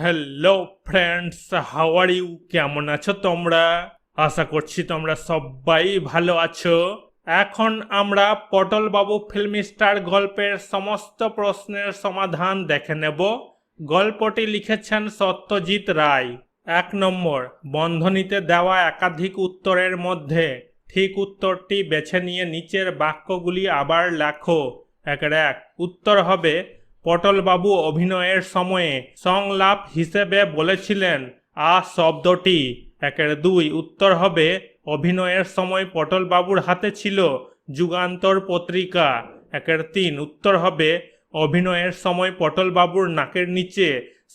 Hello friends how are you কেমন আছো তোমরা? আশা করছি তোমরা সবাই ভালো আছো। এখন আমরা পটল বাবু ফিল্ম স্টার গল্পের সমস্ত প্রশ্নের সমাধান দেখে নেব। গল্পটি লিখেছেন সত্যজিৎ রায়। এক নম্বর, বন্ধনীতে দেওয়া একাধিক উত্তরের মধ্যে ঠিক উত্তরটি বেছে নিয়ে নিচের বাক্যগুলি আবার লেখো। এক উত্তর হবে পটলবাবু অভিনয়ের সময়ে সংলাপ হিসেবে বলেছিলেন, আ শব্দটি একের দুই উত্তর হবে। অভিনয়ের সময় পটলবাবুর হাতে ছিল যুগান্তর পত্রিকা, একের তিন উত্তর হবে। অভিনয়ের সময় পটলবাবুর নাকের নিচে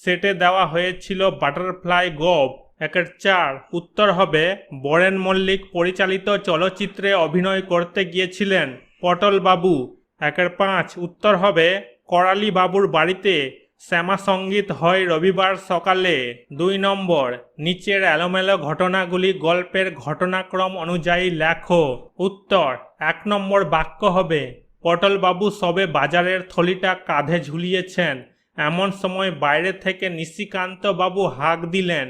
সেটে দেওয়া হয়েছিল বাটারফ্লাই গপ একের চার উত্তর হবে। বরেন মল্লিক পরিচালিত চলচ্চিত্রে অভিনয় করতে গিয়েছিলেন পটলবাবু, একের পাঁচ উত্তর হবে। করালি বাবুর বাড়িতে শ্যামা সংগীত হয় রবিবার সকালে দুই নম্বর। নিচের এলোমেলো ঘটনাগুলি গল্পের ঘটনাক্রম অনুযায়ী লেখো। উত্তর, এক নম্বর বাক্য হবে, পটলবাবু সবে বাজারের থলিটা কাঁধে ঝুলিয়েছেন। এমন সময় বাইরে থেকে নিশিকান্ত বাবু হাঁক দিলেন,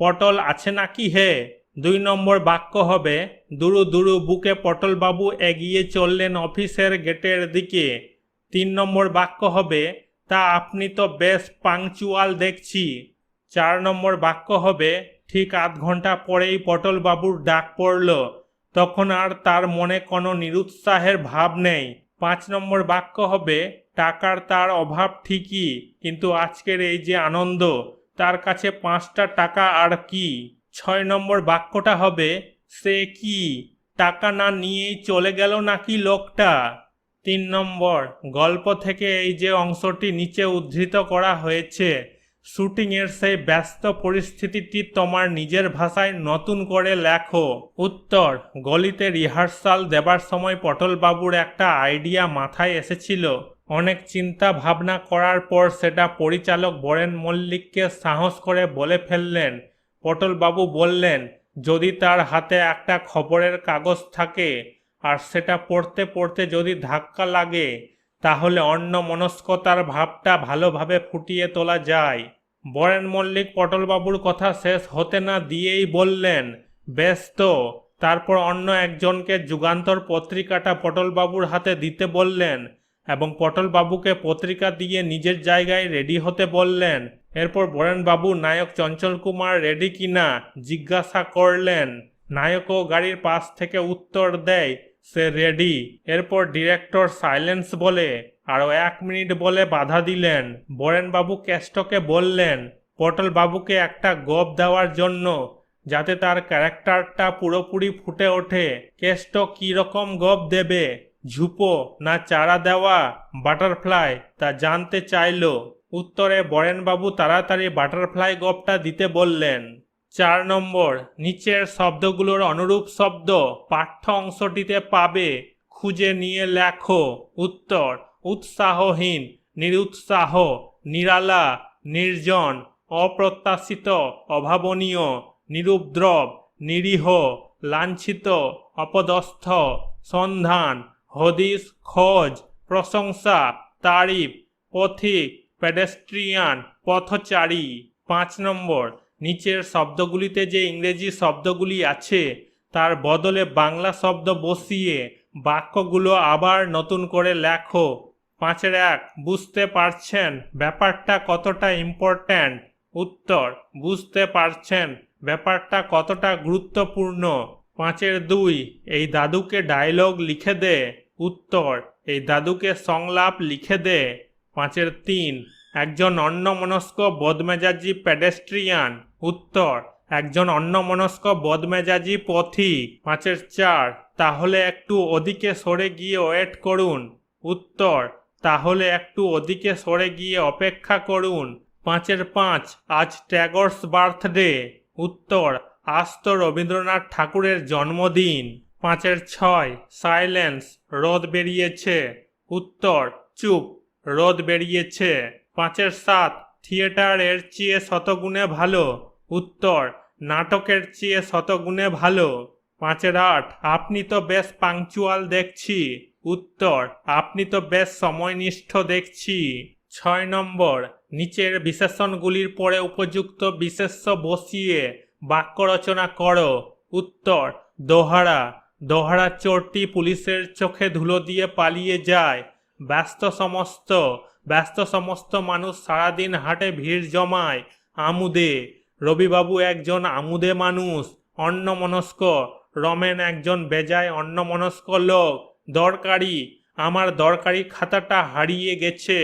পটল আছে নাকি হে? দুই নম্বর বাক্য হবে, দুরু দুরু বুকে পটলবাবু এগিয়ে চললেন অফিসের গেটের দিকে। তিন নম্বর বাক্য হবে, তা আপনি তো বেশ পাংচুয়াল দেখছি। চার নম্বর বাক্য হবে, ঠিক আধ ঘণ্টা পরেই পটলবাবুর ডাক পড়ল। তখন আর তার মনে কোনো নিরুৎসাহের ভাব নেই। পাঁচ নম্বর বাক্য হবে, টাকার তার অভাব ঠিকই, কিন্তু আজকের এই যে আনন্দ, তার কাছে পাঁচটা টাকা আর কি? ছয় নম্বর বাক্যটা হবে, সে কি? টাকা না নিয়েই চলে গেল নাকি লোকটা? তিন নম্বর, গল্প থেকে এই যে অংশটি নিচে উদ্ধৃত করা হয়েছে শুটিংয়ের সেই ব্যস্ত পরিস্থিতিটি তোমার নিজের ভাষায় নতুন করে লেখো। উত্তর, গলিতে রিহার্সাল দেবার সময় পটলবাবুর একটা আইডিয়া মাথায় এসেছিল। অনেক চিন্তা ভাবনা করার পর সেটা পরিচালক বরেন মল্লিককে সাহস করে বলে ফেললেন। পটলবাবু বললেন, যদি তার হাতে একটা খবরের কাগজ থাকে আর সেটা পড়তে পড়তে যদি ধাক্কা লাগে, তাহলে অন্য মনস্কতার ভাবটা ভালোভাবে ফুটিয়ে তোলা যায়। বরেন মল্লিক পটলবাবুর কথা শেষ হতে না দিয়েই বললেন, বেশ তো। তারপর অন্য একজনকে যুগান্তর পত্রিকাটা পটলবাবুর হাতে দিতে বললেন এবং পটলবাবুকে পত্রিকা দিয়ে নিজের জায়গায় রেডি হতে বললেন। এরপর বরেনবাবু নায়ক চঞ্চল কুমার রেডি কিনা জিজ্ঞাসা করলেন নায়কও গাড়ির পাশ থেকে উত্তর দেয়, সে রেডি। এরপর ডিরেক্টর সাইলেন্স বলে, আরও এক মিনিট বলে বাধা দিলেন। বরেনবাবু কেষ্টকে বললেন পটল বাবুকে একটা গপ দেওয়ার জন্য, যাতে তার ক্যারেক্টারটা পুরোপুরি ফুটে ওঠে। কেষ্ট রকম গপ দেবে? ঝুপো না চারা দেওয়া? বাটারফ্লাই তা জানতে চাইল। উত্তরে বরেনবাবু তাড়াতাড়ি বাটারফ্লাই গপটা দিতে বললেন চার নম্বর, নিচের শব্দগুলোর অনুরূপ শব্দ পাঠ্য অংশটিতে পাবে, খুঁজে নিয়ে লেখো। উত্তর, উৎসাহহীন, নিরুৎসাহ, নিরালা, নির্জন, অপ্রত্যাশিত, অভাবনীয়, নিরুপদ্রব, নিরীহ, লাঞ্ছিত, অপদস্থ, সন্ধান হদিস খোঁজ, প্রশংসা, তারিফ, পথিক, পেডেস্ট্রিয়ান, পথচারী। পাঁচ নম্বর নিচের শব্দগুলিতে যে ইংরেজি শব্দগুলি আছে, তার বদলে বাংলা শব্দ বসিয়ে বাক্যগুলো আবার নতুন করে লেখো। পাঁচের এক, বুঝতে পারছেন ব্যাপারটা কতটা ইম্পর্ট্যান্ট উত্তর, বুঝতে পারছেন ব্যাপারটা কতটা গুরুত্বপূর্ণ? পাঁচের দুই, এই দাদুকে ডায়লগ লিখে দে। উত্তর, এই দাদুকে সংলাপ লিখে দে। পাঁচের তিন একজন অন্যমনস্ক বদমেজাজি প্যাডেস্ট্রিয়ান উত্তর, একজন অন্যমনস্ক বদমেজাজি পথিক পাঁচের চার, তাহলে একটু ওদিকে সরে গিয়ে ওয়েট করুন। উত্তর, তাহলে একটু ওদিকে সরে গিয়ে অপেক্ষা করুন। পাঁচের পাঁচ, আজ ট্যাগর্স বার্থডে। উত্তর, আজ তো রবীন্দ্রনাথ ঠাকুরের জন্মদিন। পাঁচের ছয়, সাইলেন্স, রোদ বেরিয়েছে। উত্তর, চুপ, রোদ বেরিয়েছে। পাঁচের সাত, থিয়েটারের চেয়ে শতগুণে ভালো। উত্তর, নাটকের চেয়ে শতগুণে ভালো। পাঁচের আট, আপনি তো বেশ পাংচুয়াল দেখছি। উত্তর, আপনি তো বেশ সময়নিষ্ঠ দেখছি। ছয় নম্বর, নিচের বিশেষণগুলির পরে উপযুক্ত বিশেষ্য বসিয়ে বাক্য রচনা করো। উত্তর, দোহারা দোহারা চোরটি পুলিশের চোখে ধুলো দিয়ে পালিয়ে যায়। ব্যস্ত সমস্ত ব্যস্ত সমস্ত মানুষ সারাদিন হাটে ভিড় জমায়, আমুদে। রবিবাবু একজন আমুদে মানুষ অন্যমনস্ক রমেন একজন বেজায় অন্যমনস্ক লোক, দরকারি। আমার দরকারি খাতাটা হারিয়ে গেছে।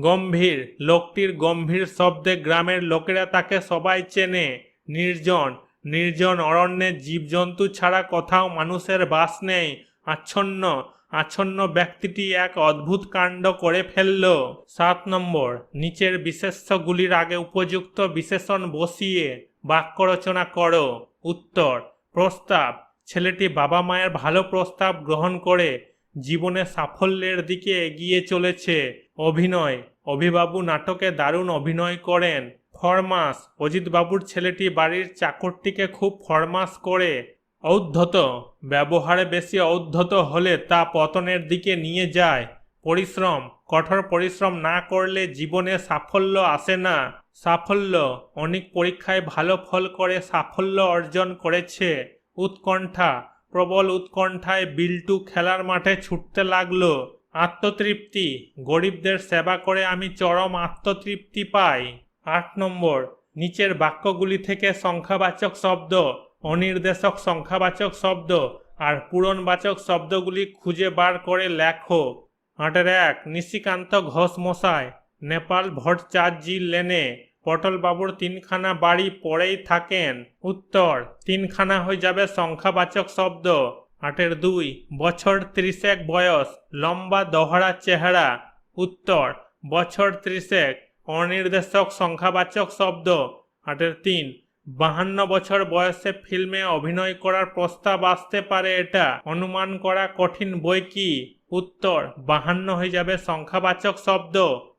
গম্ভীর, লোকটির গম্ভীর শব্দে গ্রামের লোকেরা তাকে সবাই চেনে। নির্জন নির্জন অরণ্যে জীবজন্তু ছাড়া কোথাও মানুষের বাস নেই, আচ্ছন্ন। আচ্ছন্ন ব্যক্তিটি এক অদ্ভুত কাণ্ড করে ফেলল। সাত নম্বর, নিচের বিশেষ্যগুলির আগে উপযুক্ত বিশেষণ বসিয়ে বাক্য রচনা করো। উত্তর, প্রস্তাব। ছেলেটি বাবা মায়ের ভালো প্রস্তাব গ্রহণ করে জীবনে সাফল্যের দিকে এগিয়ে চলেছে। অভিনয়। অভিবাবু নাটকে দারুণ অভিনয় করেন। ফরমাস। অজিতবাবুর ছেলেটি বাড়ির চাকরটিকে খুব ফরমাস করে ঔদ্ধত, ব্যবহারে বেশি ঔদ্ধত হলে তা পতনের দিকে নিয়ে যায়। পরিশ্রম, কঠোর পরিশ্রম না করলে জীবনে সাফল্য আসে না। সাফল্য, অনেক পরীক্ষায় ভালো ফল করে সাফল্য অর্জন করেছে। উৎকণ্ঠা, প্রবল উৎকণ্ঠায় বিল্টু খেলার মাঠে ছুটতে লাগল। আত্মতৃপ্তি, গরিবদের সেবা করে আমি চরম আত্মতৃপ্তি পাই। আট নম্বর, নিচের বাক্যগুলি থেকে সংখ্যাবাচক শব্দ অনির্দেশক, সংখ্যাবাচক শব্দ আর পূরণবাচক শব্দগুলি খুঁজে বার করে লেখো। আটের এক, নিশিকান্ত ঘোষ মশাই, নেপাল ভট্টাচার্যি লেনে, পটলবাবুর তিনখানা বাড়ি পরেই থাকেন। উত্তর, তিনখানা হয়ে যাবে সংখ্যাবাচক শব্দ। আটের দুই, বছর ত্রিশেক বয়স, লম্বা দহরা চেহারা। উত্তর, বছর ত্রিশেক, অনির্দেশক, সংখ্যাবাচক শব্দ। আটের তিন বাহান্ন বছর বয়সে ফিল্মে অভিনয় করার প্রস্তাব আসতে পারে এটা। অনুমান করা কঠিন বই কি? উত্তর, বাহান্ন হয়ে যাবে সংখ্যাবাচক শব্দ।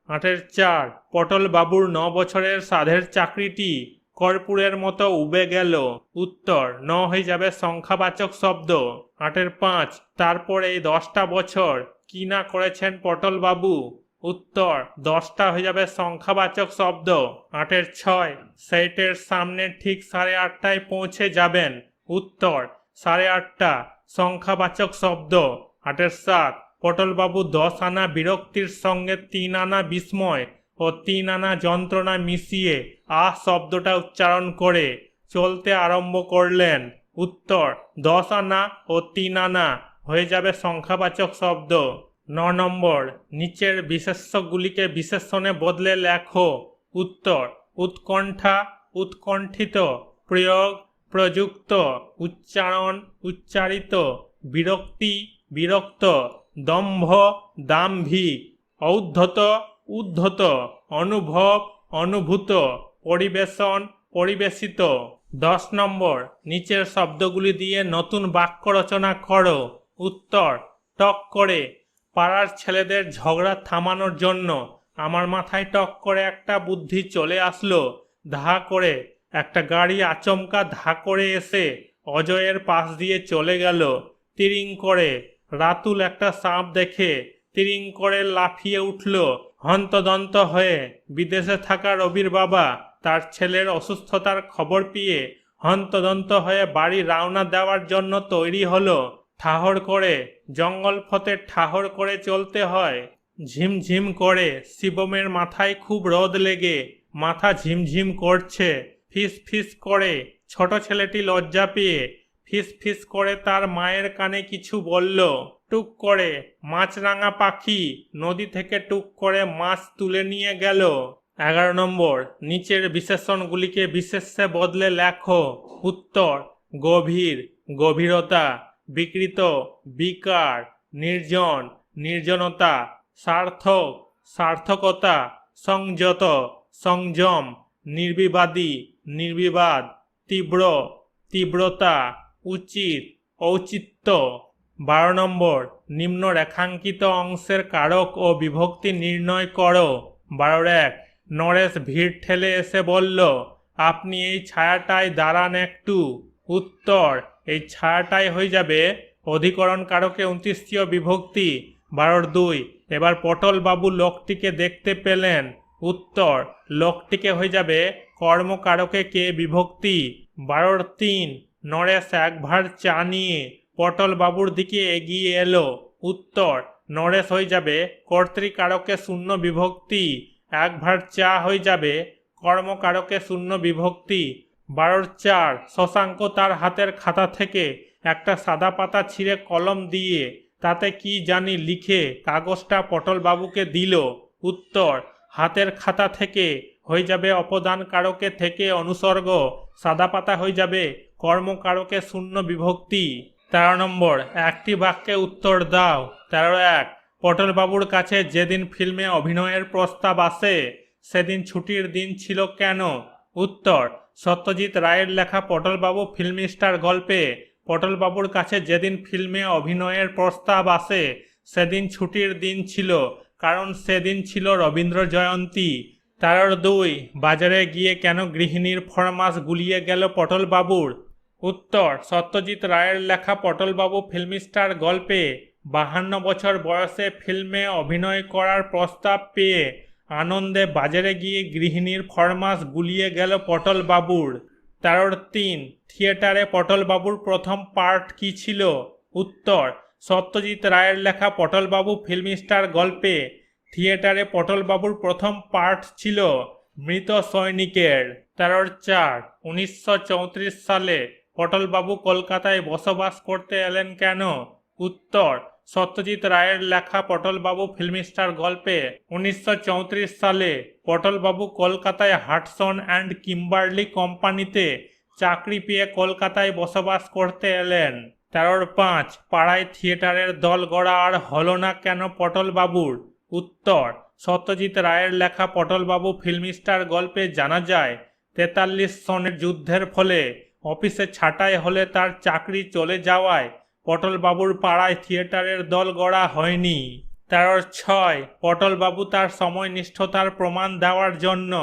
আটের চার, পটল বাবুর ন বছরের সাধের চাকরিটি কর্পূরের মতো উবে গেল। উত্তর, ন হয়ে যাবে সংখ্যাবাচক শব্দ। আটের পাঁচ, তারপর এই দশটা বছর কি না করেছেন পটল বাবু? উত্তর, দশটা হয়ে যাবে সংখ্যাবাচক শব্দ। আটের ছয়, সেটের সামনে ঠিক সাড়ে আটটায় পৌঁছে যাবেন। উত্তর, সাড়ে আটটা, সংখ্যাবাচক শব্দ। আটের সাত, পটলবাবু দশ আনা বিরক্তির সঙ্গে তিন আনা বিস্ময় ও তিন আনা যন্ত্রণা মিশিয়ে আহ শব্দটা উচ্চারণ করে চলতে আরম্ভ করলেন। উত্তর, দশ আনা ও তিন আনা হয়ে যাবে সংখ্যাবাচক শব্দ। ন নম্বর, নিচের বিশেষ্যগুলিকে বিশেষণে বদলে লেখো। উত্তর, উৎকণ্ঠা, উৎকণ্ঠিত, প্রয়োগ, প্রযুক্ত, উচ্চারণ, উচ্চারিত, বিরক্তি, বিরক্ত, দম্ভ, দাম্ভিক, ঔদ্ধত, উদ্ধত, অনুভব, অনুভূত, পরিবেশন, পরিবেশিত। দশ নম্বর, নিচের শব্দগুলি দিয়ে নতুন বাক্য রচনা করো। উত্তর, টক করে। পাড়ার ছেলেদের ঝগড়া থামানোর জন্য আমার মাথায় টক করে একটা বুদ্ধি চলে আসলো, ধা করে। একটা গাড়ি আচমকা ধা করে এসে অজয়ের পাশ দিয়ে চলে গেল, তিরিং করে। রাতুল একটা সাপ দেখে তিরিং করে লাফিয়ে উঠল, হন্তদন্ত হয়ে। বিদেশে থাকা রবির বাবা তার ছেলের অসুস্থতার খবর পেয়ে হন্তদন্ত হয়ে বাড়ি রওনা দেওয়ার জন্য তৈরি হলো। ঠাহর করে, জঙ্গল ফতে ঠাহর করে চলতে হয়। ঝিমঝিম করে, শিবমের মাথায় খুব রোদ লেগে, মাথা ঝিমঝিম করছে। ফিস ফিস করে, ছোট ছেলেটি লজ্জা পেয়ে, ফিস ফিস করে তার মায়ের কানে কিছু বলল। টুক করে, মাছরাঙা পাখি নদী থেকে টুক করে মাছ তুলে নিয়ে গেল। এগারো নম্বর, নিচের বিশেষণগুলিকে বিশেষ্যে বদলে লেখো। উত্তর, গভীর, গভীরতা। বিকৃত, বিকার, নির্জন, নির্জনতা, সার্থক, সার্থকতা, সংযত, সংযম, নির্বিবাদী, নির্বিবাদ, তীব্র, তীব্রতা, উচিত, ঔচিত্য। বারো নম্বর, নিম্ন রেখাঙ্কিত অংশের কারক ও বিভক্তি নির্ণয় করো। বারোর এক, নরেশ ভিড় ঠেলে এসে বলল, আপনি এই ছায়াটায় দাঁড়ান একটু। উত্তর এই ছায়াটাই হয়ে যাবে অধিকরণ কারকে উনত্রিশীয় বিভক্তি, বারোর দুই। এবার পটল বাবু লোকটিকে দেখতে পেলেন। উত্তর, লোকটিকে হয়ে যাবে কর্মকারকে কে বিভক্তি, বারোর তিন। নরেশ এক ভার চা নিয়ে পটল বাবুর দিকে এগিয়ে এলো। উত্তর, নরেশ হয়ে যাবে কর্তৃকারকে শূন্য বিভক্তি এক ভার চা হয়ে যাবে কর্মকারকে শূন্য বিভক্তি বারোর চার শশাঙ্ক তার হাতের খাতা থেকে একটা সাদা পাতা ছিঁড়ে কলম দিয়ে তাতে কি জানি লিখে কাগজটা পটলবাবুকে দিল। উত্তর, হাতের খাতা থেকে হয়ে যাবে অপদানকারকে থেকে অনুসর্গ, সাদা পাতা হয়ে যাবে কর্মকারকে শূন্য বিভক্তি। তেরো নম্বর, একটি বাক্যে উত্তর দাও। তেরো এক, পটলবাবুর কাছে যেদিন ফিল্মে অভিনয়ের প্রস্তাব আসে, সেদিন ছুটির দিন ছিল কেন? উত্তর সত্যজিৎ রায়ের লেখা পটলবাবু ফিল্ম স্টার গল্পে, পটলবাবুর কাছে যেদিন ফিল্মে অভিনয়ের প্রস্তাব আসে, সেদিন ছুটির দিন ছিল, কারণ সেদিন ছিল রবীন্দ্র জয়ন্তী। তেরোর দুই, বাজারে গিয়ে কেন গৃহিণীর ফরমাস গুলিয়ে গেল পটলবাবুর? উত্তর, সত্যজিৎ রায়ের লেখা পটলবাবু ফিল্ম স্টার গল্পে, বাহান্ন বছর বয়সে ফিল্মে অভিনয় করার প্রস্তাব পেয়ে আনন্দে বাজারে গিয়ে গৃহিণীর ফরমাস গুলিয়ে গেল পটলবাবুর তেরোর তিন, থিয়েটারে পটলবাবুর প্রথম পার্ট কি ছিল? উত্তর, সত্যজিৎ রায়ের লেখা পটলবাবু ফিল্ম স্টার গল্পে। থিয়েটারে পটলবাবুর প্রথম পার্ট ছিল মৃত সৈনিকের। তেরোর চার, উনিশশো সালে পটলবাবু কলকাতায় বসবাস করতে এলেন কেন? উত্তর সত্যজিৎ রায়ের লেখা পটলবাবু ফিল্ম স্টার গল্পে উনিশশো চৌত্রিশ সালে পটলবাবু কলকাতায় হাটসন অ্যান্ড কিম্বার্লি কোম্পানিতে চাকরি পেয়ে কলকাতায় বসবাস করতে এলেন। তেরোর পাঁচ, পাড়ায় থিয়েটারের দল গড়া আর হলো না কেন পটলবাবুর? উত্তর, সত্যজিৎ রায়ের লেখা পটলবাবু ফিল্ম স্টার গল্পে জানা যায়, তেতাল্লিশ সনের যুদ্ধের ফলে অফিসে ছাঁটাই হলে তার চাকরি চলে যাওয়ায় পটলবাবুর পাড়ায় থিয়েটারের দল গড়া হয়নি। তেরোর ছয়, পটলবাবু তার সময়নিষ্ঠতার প্রমাণ দেওয়ার জন্য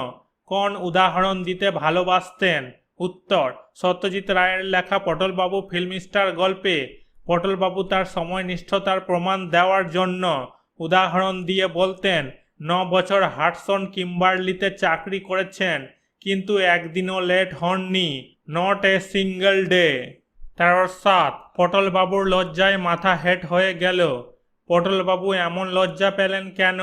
কোন উদাহরণ দিতে ভালোবাসতেন? উত্তর, সত্যজিৎ রায়ের লেখা পটলবাবু ফিল্ম স্টার গল্পে পটলবাবু তার সময়নিষ্ঠতার প্রমাণ দেওয়ার জন্য উদাহরণ দিয়ে বলতেন, ন বছর হাটসন কিম্বার্লিতে চাকরি করেছেন, কিন্তু একদিনও লেট হননি, নট এ সিঙ্গল ডে। তেরোর সাত পটলবাবুর লজ্জায় মাথা হেট হয়ে গেল। পটলবাবু এমন লজ্জা পেলেন কেন?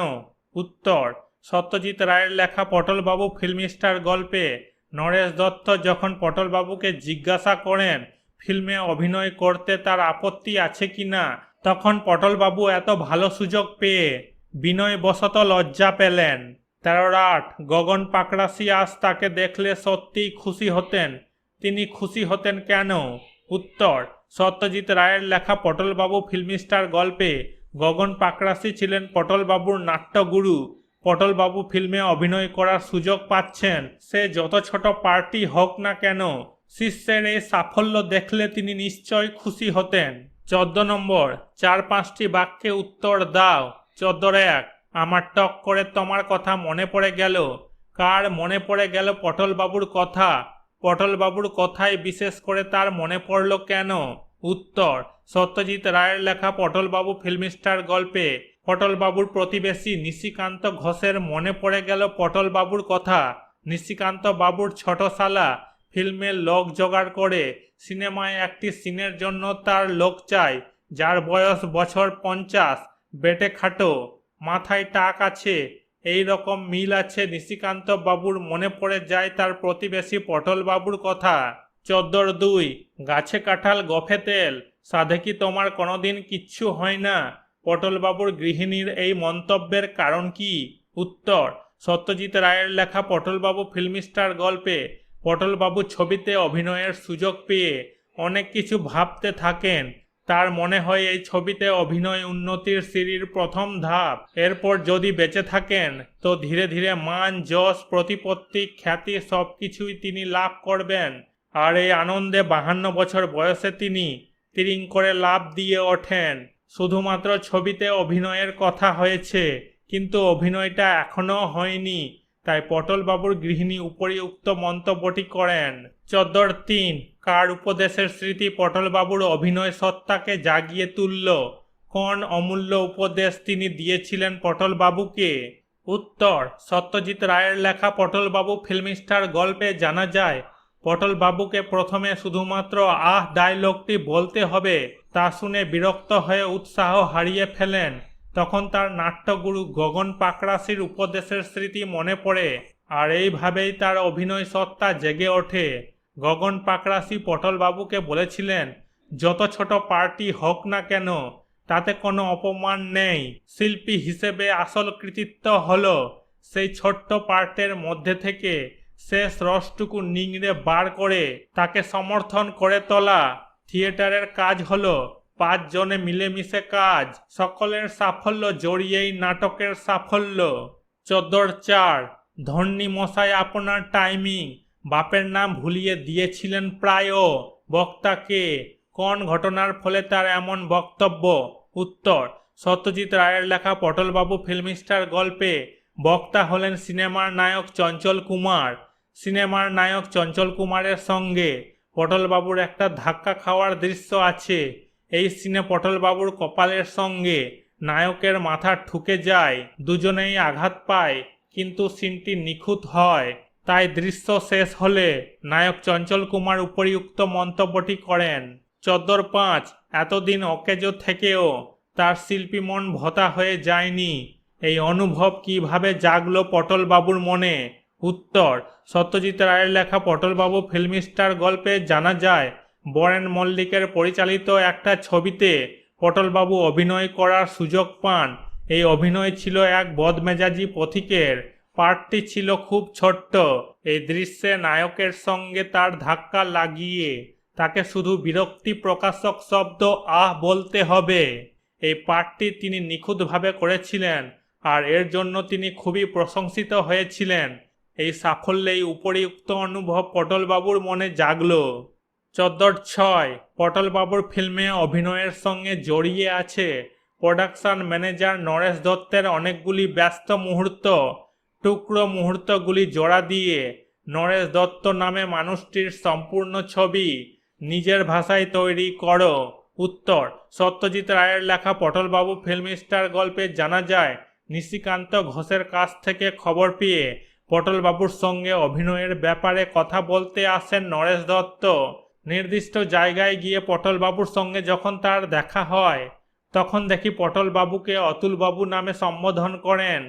উত্তর, সত্যজিৎ রায়ের লেখা পটলবাবু ফিল্ম স্টার গল্পে নরেশ দত্ত যখন পটলবাবুকে জিজ্ঞাসা করেন, ফিল্মে অভিনয় করতে তার আপত্তি আছে কি না? তখন পটলবাবু এত ভালো সুযোগ পেয়ে বিনয়বশত লজ্জা পেলেন। তেরোর আট, গগন পাকড়াসি আজ তাকে দেখলে সত্যিই খুশি হতেন। তিনি খুশি হতেন কেন? উত্তর, সত্যজিৎ রায়ের লেখা পটলবাবু ফিল্ম স্টার গল্পে গগন পাকড়াসি ছিলেন পটলবাবুর নাট্যগুরু। পটলবাবু ফিল্মে অভিনয় করার সুযোগ পাচ্ছেন। সে যত ছোট পার্টি হোক না কেন, শিষ্যের এই সাফল্য দেখলে তিনি নিশ্চয় খুশি হতেন। চোদ্দ নম্বর, চার পাঁচটি বাক্যে উত্তর দাও। চোদ্দোর এক, আমার টক করে তোমার কথা মনে পড়ে গেল। কার মনে পড়ে গেল পটলবাবুর কথা? পটলবাবুর কথাই বিশেষ করে তার মনে পড়ল কেন? উত্তর, সত্যজিৎ রায়ের লেখা পটলবাবু ফিল্ম স্টার গল্পে পটলবাবুর প্রতিবেশী নিশিকান্ত ঘোষের মনে পড়ে গেল পটলবাবুর কথা। নিশিকান্ত বাবুর ছোটশালা ফিল্মে লোক জোগাড় করে সিনেমায় একটি সিনের জন্য তার লোক চায়, যার বয়স বছর পঞ্চাশ, বেটে খাটো, মাথায় টাক আছে এই রকম মিল আছে। নিশিকান্ত বাবুর মনে পড়ে যায় তার প্রতিবেশী পটল বাবুর কথা। চোদ্দোর দুই, গাছে কাঁঠাল, গফে তেল। সাধে কি তোমার কোনোদিন কিচ্ছু হয় না? পটলবাবুর গৃহিণীর এই মন্তব্যের কারণ কি? উত্তর, সত্যজিৎ রায়ের লেখা পটলবাবু ফিল্ম স্টার গল্পে। পটলবাবু ছবিতে অভিনয়ের সুযোগ পেয়ে অনেক কিছু ভাবতে থাকেন। তার মনে হয় এই ছবিতে অভিনয় উন্নতির সিঁড়ির প্রথম ধাপ। এরপর যদি বেঁচে থাকেন, তো ধীরে ধীরে মান, যশ, প্রতিপত্তি, খ্যাতি সব কিছুই তিনি লাভ করবেন। আর এই আনন্দে বাহান্ন বছর বয়সে তিনি তিরিং করে লাভ দিয়ে ওঠেন। শুধুমাত্র ছবিতে অভিনয়ের কথা হয়েছে, কিন্তু অভিনয়টা এখনও হয়নি, তাই পটলবাবুর গৃহিণী উপরিউক্ত মন্তব্যটি করেন। চোদ্দোর তিন, কার উপদেশের স্মৃতি পটলবাবুর অভিনয় সত্তাকে জাগিয়ে তুলল? কোন অমূল্য উপদেশ তিনি দিয়েছিলেন পটলবাবুকে? উত্তর, সত্যজিৎ রায়ের লেখা পটলবাবু ফিল্ম স্টার গল্পে জানা যায়, পটলবাবুকে প্রথমে শুধুমাত্র, আহ, ডায়লগটি বলতে হবে তা শুনে বিরক্ত হয়ে উৎসাহ হারিয়ে ফেলেন। তখন তার নাট্যগুরু গগন পাকরাশির উপদেশের স্মৃতি মনে পড়ে, আর এইভাবেই তার অভিনয় সত্তা জেগে ওঠে। গগন পাকরাশি পটলবাবুকে বলেছিলেন, যত ছোট পার্টি হোক না কেন, তাতে কোনো অপমান নেই। শিল্পী হিসেবে আসল কৃতিত্ব হল সেই ছোট্ট পার্টের মধ্যে থেকে শেষ রসটুকু নিংড়ে বার করে তাকে সমর্থন করে তোলা। থিয়েটারের কাজ হলো পাঁচজনে মিলেমিশে কাজ, সকলের সাফল্য জড়িয়েই নাটকের সাফল্য। চোদ্দোর চার ধন্যী মশাই আপনার টাইমিং বাপের নাম ভুলিয়ে দিয়েছিলেন প্রায়ও। বক্তাকে কোন ঘটনার ফলে তার এমন বক্তব্য? উত্তর, সত্যজিৎ রায়ের লেখা পটলবাবু ফিল্মিস্টার গল্পে বক্তা হলেন সিনেমার নায়ক চঞ্চল কুমার। সিনেমার নায়ক চঞ্চল কুমারের সঙ্গে পটলবাবুর একটা ধাক্কা খাওয়ার দৃশ্য আছে। এই সিনে পটলবাবুর কপালের সঙ্গে নায়কের মাথা ঠুকে যায়, দুজনেই আঘাত পায়, কিন্তু সিনটি নিখুঁত হয়। তাই দৃশ্য শেষ হলে নায়ক চঞ্চল কুমার উপরিউক্ত মন্তব্যটি করেন, চোদ্দোর পাঁচ, এতদিন অকেজো থেকেও তার শিল্পী মন ভতা হয়ে যায়নি। এই অনুভব কীভাবে জাগলো পটলবাবুর মনে? উত্তর, সত্যজিৎ রায়ের লেখা পটলবাবু ফিল্ম স্টার গল্পে জানা যায়, বরেন মল্লিকের পরিচালিত একটা ছবিতে পটলবাবু অভিনয় করার সুযোগ পান। এই অভিনয় ছিল এক বদমেজাজি পথিকের। পার্টটি ছিল খুব ছোট্ট। এই দৃশ্যে নায়কের সঙ্গে তার ধাক্কা লাগিয়ে তাকে শুধু বিরক্তি প্রকাশক শব্দ আহ বলতে হবে। এই পাঠটি তিনি নিখুঁতভাবে করেছিলেন আর এর জন্য তিনি খুবই প্রশংসিত হয়েছিলেন। এই সাফল্যেই উপরিউক্ত অনুভব পটলবাবুর মনে জাগল। চোদ্দোর ছয়, পটলবাবুর ফিল্মে অভিনয়ের সঙ্গে জড়িয়ে আছে প্রোডাকশন ম্যানেজার নরেশ দত্তের অনেকগুলি ব্যস্ত মুহূর্ত। টুকরো মুহূর্তগুলি জোড়া দিয়ে নরেশ দত্ত নামে মানুষটির সম্পূর্ণ ছবি নিজের ভাষায় তৈরি করো। উত্তর, সত্যজিৎ রায়ের লেখা পটলবাবু ফিল্ম স্টার গল্পে জানা যায়, নিশিকান্ত ঘোষের কাছ থেকে খবর পেয়ে পটলবাবুর সঙ্গে অভিনয়ের ব্যাপারে কথা বলতে আসেন নরেশ দত্ত। নির্দিষ্ট জায়গায় গিয়ে পটলবাবুর সঙ্গে যখন তার দেখা হয়, তখন দেখি পটলবাবুকে অতুলবাবু নামে সম্বোধন করেন।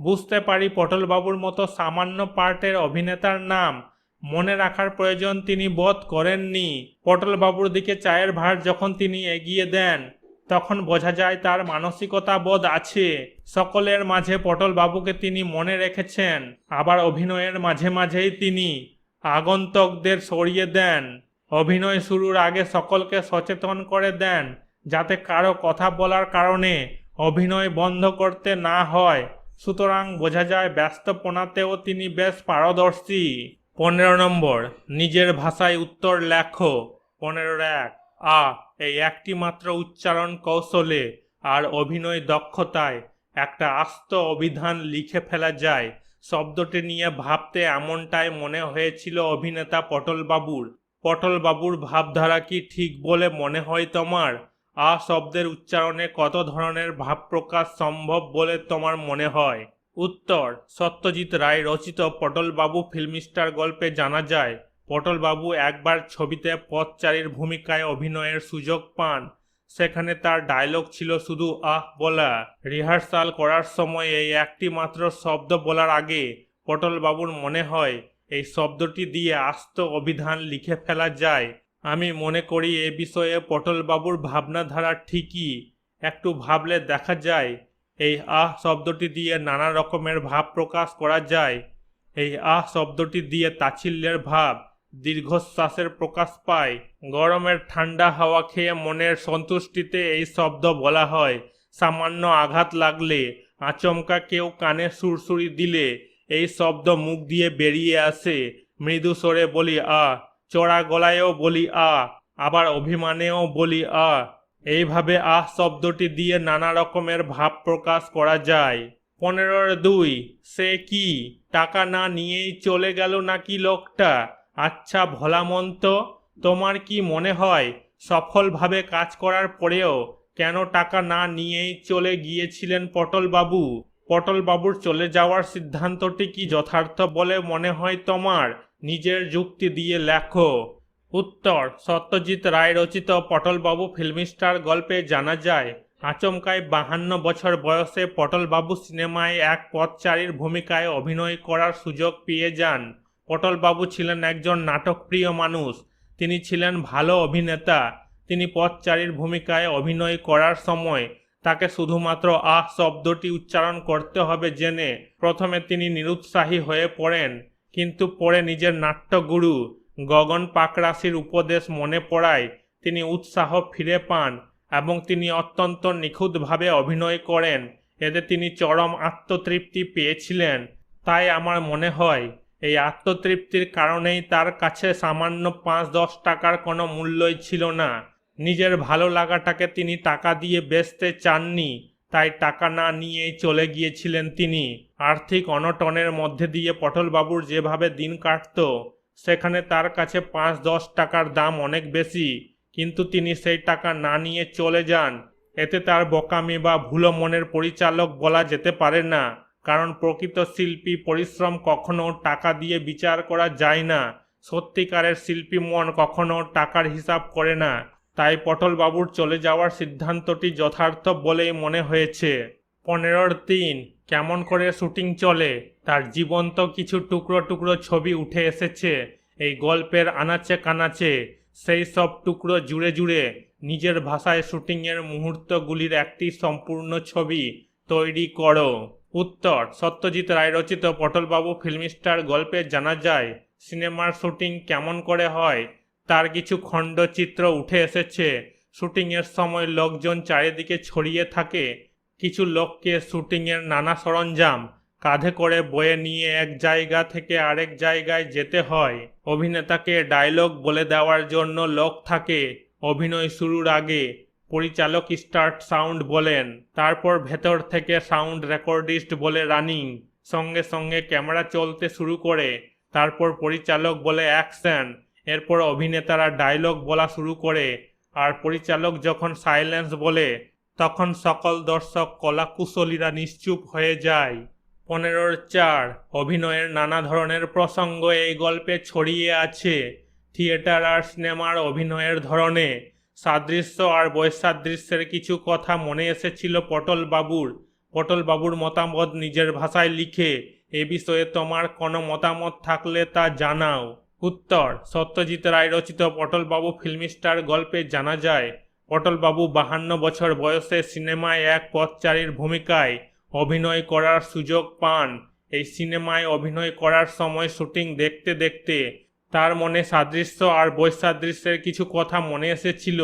বুঝতে পারি পটলবাবুর মতো সামান্য পার্টের অভিনেতার নাম। মনে রাখার প্রয়োজন তিনি বোধ করেননি। পটলবাবুর দিকে চায়ের ভার যখন তিনি এগিয়ে দেন, তখন বোঝা যায় তার মানসিকতা বোধ আছে। সকলের মাঝে পটলবাবুকে তিনি মনে রেখেছেন, আবার অভিনয়ের মাঝে মাঝেই তিনি আগন্তকদের সরিয়ে দেন। অভিনয় শুরুর আগে সকলকে সচেতন করে দেন, যাতে কারও কথা বলার কারণে অভিনয় বন্ধ করতে না হয়। সুতরাং বোঝা যায় ব্যস্তপনাতেও তিনি বেশ পারদর্শী। পনেরো নম্বর, নিজের ভাষায় উত্তর লেখো। পনেরোর এক, আ, এই একটি মাত্র উচ্চারণ কৌশলে আর অভিনয় দক্ষতায় একটা আস্ত অভিধান লিখে ফেলা যায়। শব্দটি নিয়ে ভাবতে এমনটাই মনে হয়েছিল অভিনেতা পটলবাবুর। পটলবাবুর ভাবধারা কি ঠিক বলে মনে হয় তোমার? আ শব্দের উচ্চারণে কত ধরনের ভাব প্রকাশ সম্ভব বলে তোমার মনে হয়? উত্তর, সত্যজিৎ রায় রচিত পটলবাবু ফিল্ম স্টার গল্পে জানা যায়, পটলবাবু একবার ছবিতে পথচারীর ভূমিকায় অভিনয়ের সুযোগ পান। সেখানে তার ডায়লগ ছিল শুধু আহ বলা। রিহার্সাল করার সময় এই একটি মাত্র শব্দ বলার আগে পটলবাবুর মনে হয়, এই শব্দটি দিয়ে আস্ত অভিধান লিখে ফেলা যায়। আমি মনে করি এ বিষয়ে পটলবাবুর ভাবনাধারা ঠিকই। একটু ভাবলে দেখা যায়, এই আহ শব্দটি দিয়ে নানা রকমের ভাব প্রকাশ করা যায়। এই আহ শব্দটি দিয়ে তাচ্ছিল্যের ভাব, দীর্ঘশ্বাসের প্রকাশ পায়। গরমের ঠান্ডা হাওয়া খেয়ে মনের সন্তুষ্টিতে এই শব্দ বলা হয়। সামান্য আঘাত লাগলে, আচমকা কেউ কানে সুরসুরি দিলে, এই শব্দ মুখ দিয়ে বেরিয়ে আসে। মৃদু স্বরে বলি আ চড়া গলায়ও বলি, আ। আবার অভিমানেও বলি, আ। এইভাবে আহ শব্দটি দিয়ে নানা রকমের ভাব প্রকাশ করা যায়। পনেরোর দুই, সে কি? টাকা না নিয়েই চলে গেল নাকি লোকটা? আচ্ছা ভোলামন্ত, তোমার কি মনে হয় সফলভাবে কাজ করার পরেও কেন টাকা না নিয়েই চলে গিয়েছিলেন পটলবাবু? পটলবাবুর চলে যাওয়ার সিদ্ধান্তটি কি যথার্থ বলে মনে হয় তোমার? নিজের যুক্তি দিয়ে লেখো। উত্তর, সত্যজিৎ রায় রচিত পটলবাবু ফিল্মি স্টার গল্পে জানা যায় আচমকায় বাহান্ন বছর বয়সে পটলবাবু সিনেমায় এক পথচারীর ভূমিকায় অভিনয় করার সুযোগ পেয়ে যান। পটলবাবু ছিলেন একজন নাটকপ্রিয় মানুষ। তিনি ছিলেন ভালো অভিনেতা। তিনি পথচারীর ভূমিকায় অভিনয় করার সময় তাকে শুধুমাত্র আহ শব্দটি উচ্চারণ করতে হবে জেনে প্রথমে তিনি নিরুৎসাহী হয়ে পড়েন। কিন্তু পরে নিজের নাট্যগুরু গগন পাকরাশির উপদেশ মনে পড়ায় তিনি উৎসাহ ফিরে পান এবং তিনি অত্যন্ত নিখুঁতভাবে অভিনয় করেন। এতে তিনি চরম আত্মতৃপ্তি পেয়েছিলেন। তাই আমার মনে হয়, এই আত্মতৃপ্তির কারণেই তার কাছে সামান্য পাঁচ দশ টাকার কোনো মূল্যই ছিল না। নিজের ভালো লাগাটাকে তিনি টাকা দিয়ে বেচতে চাননি। তাই টাকা না নিয়েই চলে গিয়েছিলেন তিনি। আর্থিক অনটনের মধ্যে দিয়ে পটলবাবুর যেভাবে দিন কাটত, সেখানে তার কাছে পাঁচ দশ টাকার দাম অনেক বেশি। কিন্তু তিনি সেই টাকা না নিয়ে চলে যান। এতে তার বোকামি বা ভুলো মনের পরিচালক বলা যেতে পারে না। কারণ প্রকৃত শিল্পী পরিশ্রম কখনো টাকা দিয়ে বিচার করা যায় না। সত্যিকারের শিল্পী মন কখনো টাকার হিসাব করে না। তাই পটলবাবুর চলে যাওয়ার সিদ্ধান্তটি যথার্থ বলেই মনে হয়েছে। পনেরোর তিন কেমন করে শুটিং চলে, তার জীবন্ত কিছু টুকরো টুকরো ছবি উঠে এসেছে, এই গল্পের আনাচে কানাচে, সেই সব টুকরো জুড়ে জুড়ে নিজের ভাষায় শুটিংয়ের মুহূর্তগুলির একটি সম্পূর্ণ ছবি তৈরি করো। উত্তর, সত্যজিৎ রায় রচিত পটলবাবু ফিল্মি স্টার গল্পে জানা যায়, সিনেমার শুটিং কেমন করে হয় তার কিছু খণ্ডচিত্র উঠে এসেছে। শুটিংয়ের সময় লোকজন চারিদিকে ছড়িয়ে থাকে। কিছু লোককে শুটিংয়ের নানা সরঞ্জাম, কাঁধে করে বয়ে নিয়ে এক জায়গা থেকে আরেক জায়গায় যেতে হয়। অভিনেতাকে ডায়লগ বলে দেওয়ার জন্য লোক থাকে। অভিনয় শুরুর আগে পরিচালক স্টার্ট সাউন্ড বলেন, তারপর ভেতর থেকে সাউন্ড রেকর্ডিস্ট বলে রানিং, সঙ্গে সঙ্গে ক্যামেরা চলতে শুরু করে। তারপর পরিচালক বলে অ্যাকশন এরপর অভিনেতারা ডায়লগ বলা শুরু করে আর পরিচালক যখন সাইলেন্স বলে, তখন সকল দর্শক কলাকুশলীরা নিশ্চুপ হয়ে যায়। পনেরোর চার, অভিনয়ের নানা ধরনের প্রসঙ্গ এই গল্পে ছড়িয়ে আছে। থিয়েটার আর সিনেমার অভিনয়ের ধরনে সাদৃশ্য আর বৈসাদৃশ্যের কিছু কথা মনে এসেছিল পটল বাবুর পটল বাবুর মতামত নিজের ভাষায় লিখে, এ বিষয়ে তোমার কোনো মতামত থাকলে তা জানাও। উত্তর, সত্যজিৎ রায় রচিত পটলবাবু ফিল্মি স্টার গল্পে জানা যায়, পটলবাবু বাহান্ন বছর বয়সে সিনেমায় এক পথচারীর ভূমিকায় অভিনয় করার সুযোগ পান। এই সিনেমায় অভিনয় করার সময় শুটিং দেখতে দেখতে তার মনে সাদৃশ্য আর বৈসাদৃশ্যের কিছু কথা মনে এসেছিল।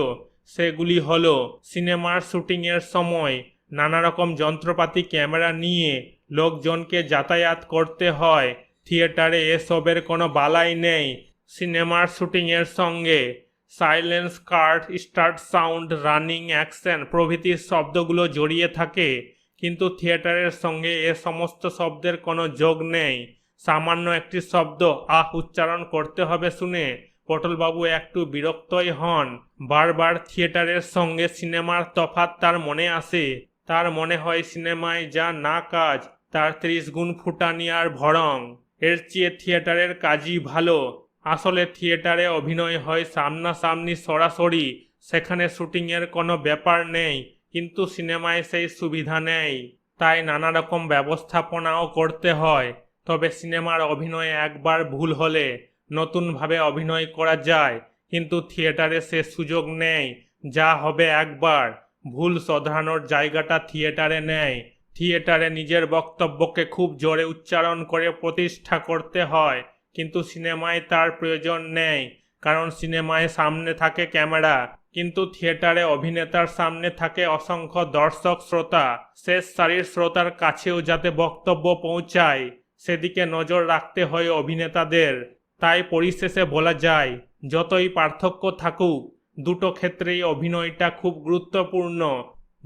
সেগুলি হলো, সিনেমার শুটিংয়ের সময় নানা রকম যন্ত্রপাতি, ক্যামেরা নিয়ে লোকজনকে যাতায়াত করতে হয় থিয়েটারে এসবের কোনো বালাই নেই। সিনেমার শুটিংয়ের সঙ্গে silence card, start sound, running action প্রভৃতির শব্দগুলো জড়িয়ে থাকে, কিন্তু থিয়েটারের সঙ্গে এ সমস্ত শব্দের কোনো যোগ নেই। সামান্য একটি শব্দ, আহ, উচ্চারণ করতে হবে শুনে পটলবাবু একটু বিরক্তই হন। বারবার থিয়েটারের সঙ্গে সিনেমার তফাৎ তার মনে আসে। তার মনে হয় সিনেমায় যা না কাজ, তার ত্রিশ গুণ ফুটানি আর ভরং। এর চেয়ে থিয়েটারের কাজই ভালো। আসলে থিয়েটারে অভিনয় হয় সামনাসামনি সরাসরি, সেখানে শুটিংয়ের কোনো ব্যাপার নেই, কিন্তু সিনেমায় সেই সুবিধা নেই। তাই নানা রকম ব্যবস্থাপনাও করতে হয়। তবে সিনেমার অভিনয়ে একবার ভুল হলে নতুনভাবে অভিনয় করা যায়, কিন্তু থিয়েটারে সে সুযোগ নেই, যা হবে একবার। ভুল শোধরানোর জায়গাটা থিয়েটারে নেয় থিয়েটারে নিজের বক্তব্যকে খুব জোরে উচ্চারণ করে প্রতিষ্ঠা করতে হয়, কিন্তু সিনেমায় তার প্রয়োজন নেই, কারণ সিনেমায় সামনে থাকে ক্যামেরা, কিন্তু থিয়েটারে অভিনেতার সামনে থাকে অসংখ্য দর্শক শ্রোতা, শেষ সারির শ্রোতার কাছেও যাতে বক্তব্য পৌঁছায়, সেদিকে নজর রাখতে হয় অভিনেতাদের, তাই পরিশেষে বলা যায়, যতই পার্থক্য থাকুক, দুটো ক্ষেত্রেই অভিনয়টা খুব গুরুত্বপূর্ণ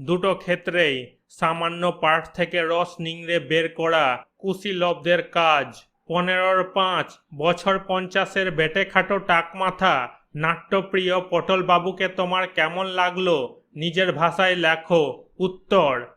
দুটো ক্ষেত্রেই সামান্য পাঠ থেকে রস নিংড়ে বের করা কুশীলবদের কাজ। পনেরোর পাঁচ, বছর পঞ্চাশের বেটে খাটো টাকমাথা, নাট্যপ্রিয় পটলবাবুকে তোমার কেমন লাগল? নিজের ভাষায় লেখো। উত্তর